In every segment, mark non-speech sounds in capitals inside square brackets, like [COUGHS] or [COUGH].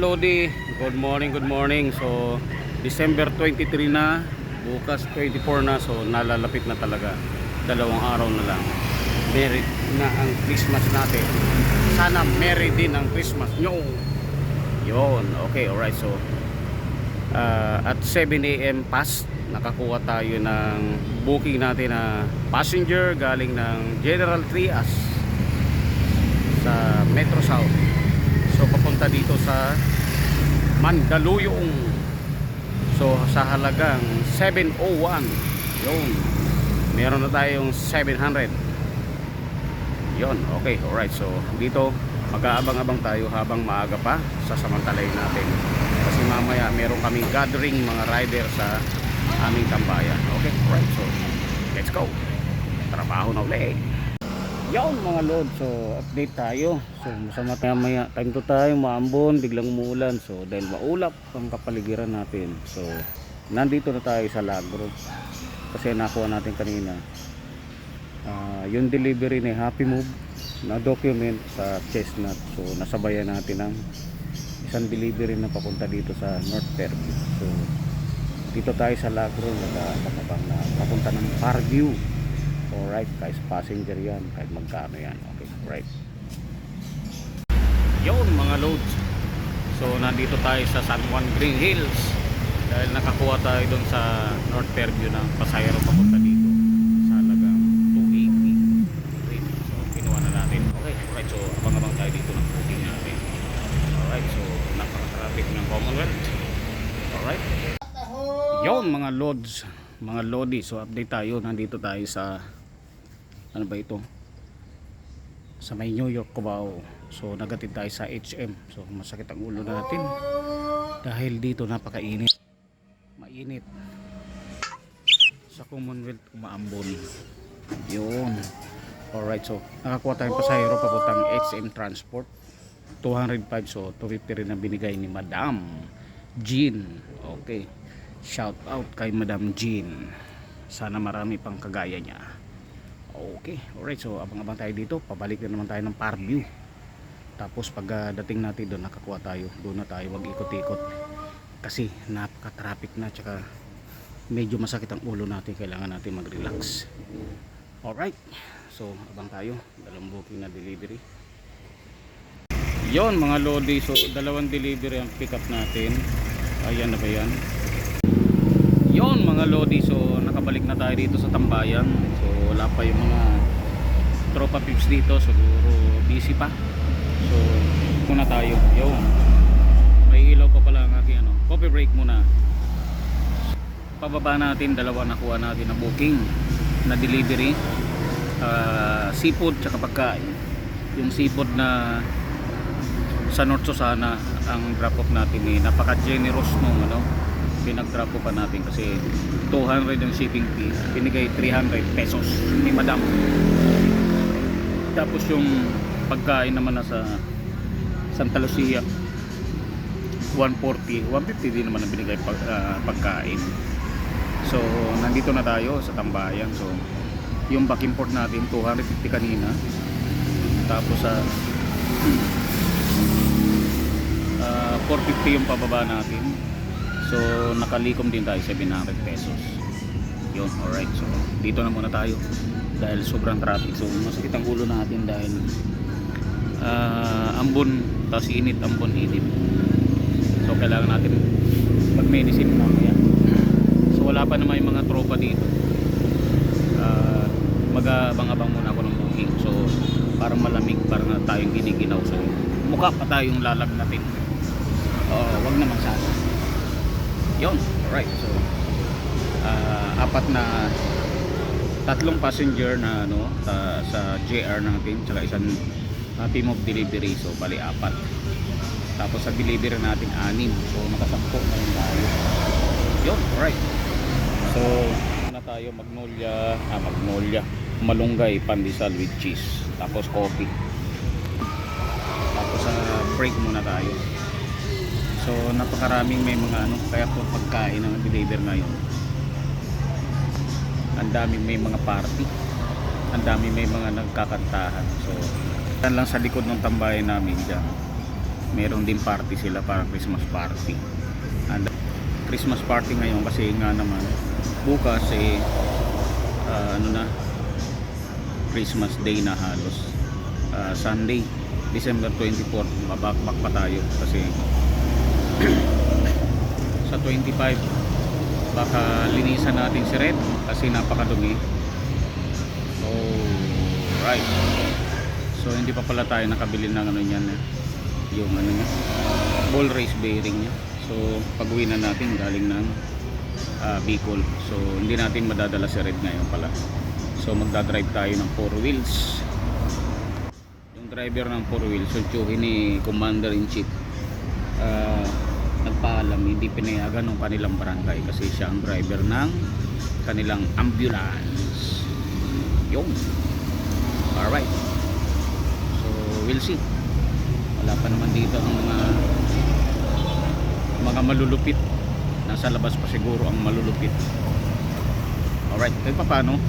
Lodi, good morning, good morning. So, December 23 na, bukas 24 na, so nalalapit na talaga. Dalawang araw na lang. Merry na ang Christmas natin. Sana merry din ang Christmas nyo. Yon, okay, alright. So, uh, at 7 a.m. past, nakakuha tayo ng booking natin na passenger galing ng General Trias sa Metro South. So papunta dito sa Mandaluyong. So sa halagang 701. Yun. Meron na tayong 700. Yun. Okay. Alright. So dito mag-aabang-abang tayo habang maaga pa. Sasamantalayin natin. Kasi mamaya meron kaming gathering mga rider sa aming tambayan. Okay. Alright. So let's go. Trabaho na ulit. Yan mga lord, so update tayo. So masama tayo maya, time to tayo, maambon, biglang umuulan. So dahil maulap ang kapaligiran natin. So nandito na tayo sa Lagro. Kasi nakuha natin kanina. Ah, yung delivery ni Happy Move na document sa Chestnut. So nasabayan natin ng isang delivery na papunta dito sa North Fairview. So dito tayo sa Lagro, na papunta ng Parview. Alright, guys, passenger yan. Kahit magkano yan. Okay, right. Yun, mga loads. So, nandito tayo sa San Juan Green Hills. Dahil nakakuha tayo doon sa North Fairview ng pasayro papunta dito. Sa halagang 280 rate. So, kinuha na natin. Okay, alright. So, abang-abang tayo dito ng booking natin. Alright, so, napaka-traffic ng Commonwealth. Alright. Yon mga loads, mga lodi. So update tayo. Nandito tayo sa ano ba ito? Sa may New York Cubao. So nagatid tayo sa HM. So masakit ang ulo natin. Dahil dito napakainit. Mainit. Sa Commonwealth umaambon. Yun. Alright, so nakakuha tayong pasahero papuntang HM Transport. 205 so 250 rin ang binigay ni Madam Jean. Okay. Shout out kay Madam Jean. Sana marami pang kagaya niya. Okay. Alright. So abang-abang tayo dito. Pabalik na naman tayo ng Parview. Tapos pag ah, dating natin doon nakakuha tayo. Doon na tayo wag ikot-ikot. Kasi napaka-traffic na. Tsaka medyo masakit ang ulo natin. Kailangan natin mag-relax. Alright. So abang tayo. Dalawang booking na delivery. Yon mga lodi. So dalawang delivery ang pick up natin. Ayan na ba yan? Yon mga lodi, so nakabalik na tayo dito sa Tambayan. So wala pa yung mga tropa pips dito, siguro busy pa. So muna tayo. Yon. May ilaw pa pala ang aking ano. Coffee break muna. Pababa natin, dalawa nakuha natin na booking na delivery. Ah, seafood tsaka pagkain. Yung seafood na sa North Susana ang drop off natin eh napaka generous nung ano pinag-drop off pa natin kasi 200 yung shipping fee. Binigay 300 pesos ni madam. Tapos yung pagkain naman nasa Santa Lucia 140 150 din naman ang binigay pag, ah, pagkain. So nandito na tayo sa Tambayan. So yung back import natin 250 kanina. Tapos sa Ah, [CLEARS THROAT] 450 yung pababa natin so nakalikom din tayo 700 pesos. Yun alright. So dito na muna tayo. Dahil sobrang traffic. So masakit ang ulo natin dahil ah, ambon. Tapos init ambon init. So kailangan natin mag medicine mamaya. So wala pa naman yung mga tropa dito. Ah, mag-abang-abang muna ako ng booking. So parang malamig parang na tayong giniginaw. So mukha pa tayong lalagnatin. Oo, wag naman sana. Yun, alright. So, ah, apat na tatlong passenger na ano sa, sa JR natin tsaka isang ah, team of delivery. So bali apat. Tapos sa delivery natin anim. So nakasampo na yun tayo yun. Alright. So na tayo? Magnolia ah magnolia. Malunggay pandesal with cheese. Tapos coffee. Tapos sa break muna tayo So napakaraming may mga ano kaya po pagkain ang deliver ngayon. Ang daming may mga party. Ang daming may mga nagkakantahan. So yan lang sa likod ng tambayan namin diyan. meron din party sila para Christmas party and Christmas party ngayon kasi nga naman bukas eh ah, ano na Christmas day na halos Ah, Sunday December 24 babakbak pa tayo kasi [CLEARS THROAT] sa 25 baka linisan natin si Red kasi napakadumi. Oh right so hindi pa pala tayo nakabili ng ano niyan eh, yung ano niya. Ball race bearing niya. So pag uwi na natin galing ng ah, Bicol. So hindi natin madadala si Red ngayon pala. So magdadrive tayo ng 4 wheels. Driver ng 4 wheels tiyuhin ni Commander in Chief ah, nagpaalam hindi pinayagan ng kanilang barangay kasi siya ang driver ng kanilang ambulance. Yung alright. So we'll see. Wala pa naman dito ang mga mga malulupit. Nasa labas pa siguro ang malulupit. Alright kahit pa paano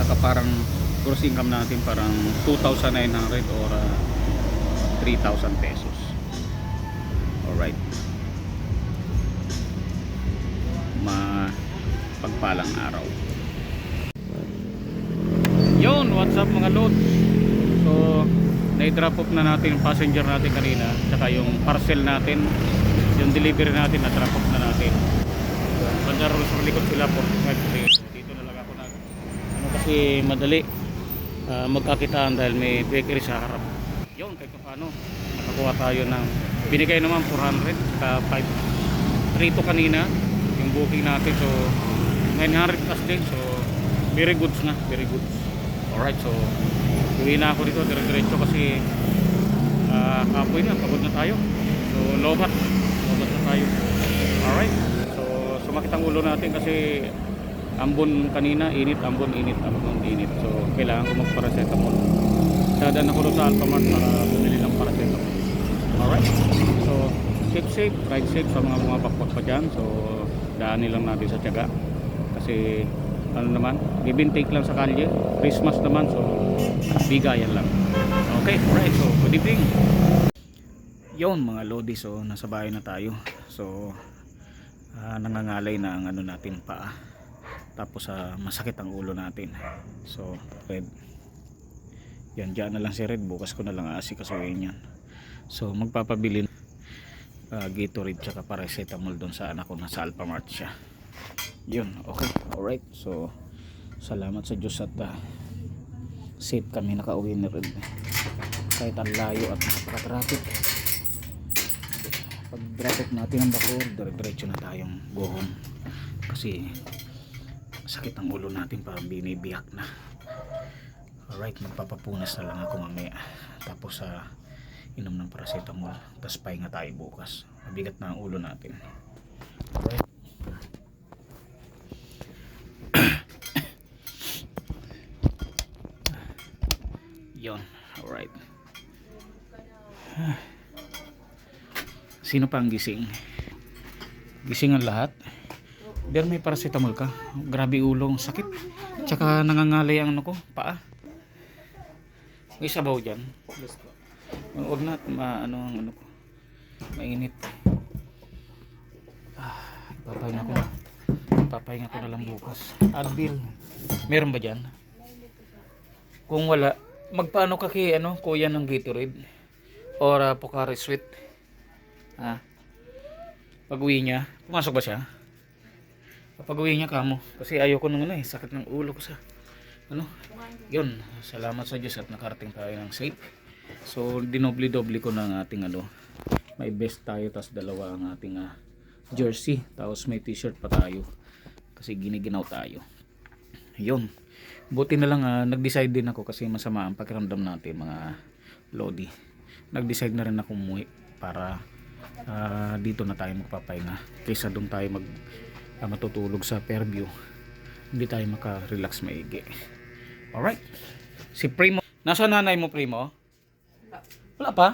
naka parang gross income natin parang 2,900 or ah, 3,000 pesos. Alright ma pagpalang araw. Yun what's up mga loads so na-drop off na natin yung passenger natin kanina tsaka yung parcel natin yung delivery natin na-drop off na natin. Banda rin sa likod sila po dito na lang ako na ano kasi madali ah, magkakitaan dahil may bakery sa harap yun kahit paano nakakuha tayo ng binigay naman 400 ka 5 rito kanina yung booking natin. So 900 plus din so very goods na very goods alright so uwi na ako dito dire diretso kasi uh, kapoy na pagod na tayo. So lobat lobat na tayo. Alright so sumakit ang ulo natin kasi ambon kanina init ambon init ambon init. So kailangan ko magparacetamol dadaan ako sa Alphamart para bumili ng paracetamol. Alright. So safe safe ride safe sa mga bumabakbak pa dyan. So daanin lang natin sa tiyaga. Kasi ano naman give and take lang sa kalye. Christmas naman so bigayan lang. Okay alright so good evening. Yun mga lodi so nasa bahay na tayo. So ah, nangangalay na ang ano natin pa tapos ah, masakit ang ulo natin. So red yan dyan na lang si red. Bukas ko na lang aasikasuhin yan. So magpapabili uh, Gatorade tsaka paracetamol doon sa anak ko na sa Alphamart siya. Yun okay. Alright so salamat sa Diyos at ah, safe kami nakauwi ni Red. Kahit ang layo at napaka-traffic pag drop off natin ang Bacoor dire-diretso na tayong go home kasi sakit ang ulo natin parang binibiyak na alright magpapapunas na lang ako mamaya. Tapos sa inom ng paracetamol. Tapos pahinga tayo bukas. Mabigat na ang ulo natin. Alright. [COUGHS] Yon alright. Sino pa ang gising? Gising ang lahat? Pero may paracetamol ka. Grabe ulong sakit. Tsaka nangangalay ang ano ko paa may sabaw dyan? Huwag na ma ano ang ano ko. Mainit. Ah, papahinga ko. Na papahinga ko na lang bukas. Advil meron ba dyan? Kung wala magpaano ka kay ano kuya ng Gatorade? Or uh, Pocari Sweet. Ha pag uwi niya. Pumasok ba siya? Pag uwi niya kamo. Kasi ayoko nung ano eh sakit ng ulo ko sa ano? Yun. Salamat sa Diyos at nakarating tayo ng safe. So dinoble-doble ko ang ating ano may best tayo tas dalawa ang ating ah, jersey. Tapos may t-shirt pa tayo. Kasi giniginaw tayo. Yun. Buti na lang ah, nag-decide din ako kasi masama ang pakiramdam natin mga lodi. Nag-decide na rin ako umuwi para ah, dito na tayo magpapahinga. Kaysa doon tayo mag ah, matutulog sa Fairview. Hindi tayo maka-relax maigi Alright. Si Primo. Nasa nanay mo, Primo? Wala pa?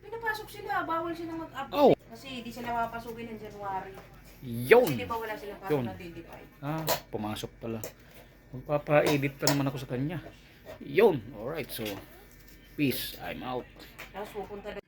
Pinapasok sila. Bawal sila mag-update. Oh. Kasi hindi sila mapapasukin ng January. Yun. Kasi di ba wala silang pasok na 25? Ah, pumasok pala. Magpapa-edit pa naman ako sa kanya. Yun. Alright. So, peace. I'm out. Tapos pupunta na...